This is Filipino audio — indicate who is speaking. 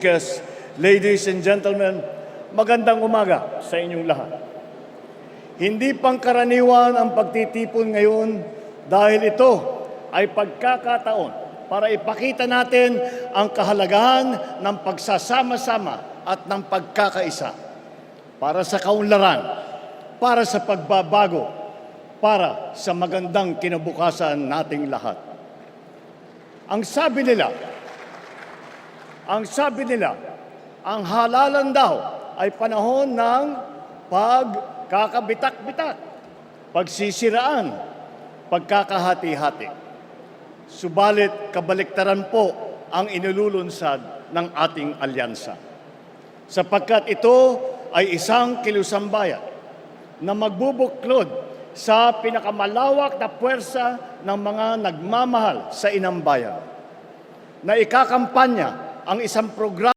Speaker 1: Yes, ladies and gentlemen, magandang umaga sa inyong lahat. Hindi pangkaraniwan ang pagtitipon ngayon dahil ito ay pagkakataon para ipakita natin ang kahalagahan ng pagsasama-sama at ng pagkakaisa para sa kaunlaran, para sa pagbabago, para sa magandang kinabukasan nating lahat. Ang sabi nila, ang sabi nila, ang halalan daw ay panahon ng pagkakabitak-bitak, pagsisiraan, pagkakahati-hati. Subalit kabaliktaran po ang inululunsad ng ating alyansa. Sapagkat ito ay isang kilusambayan na magbubuklod sa pinakamalawak na puwersa ng mga nagmamahal sa inang bayan na ikakampanya ang isang programa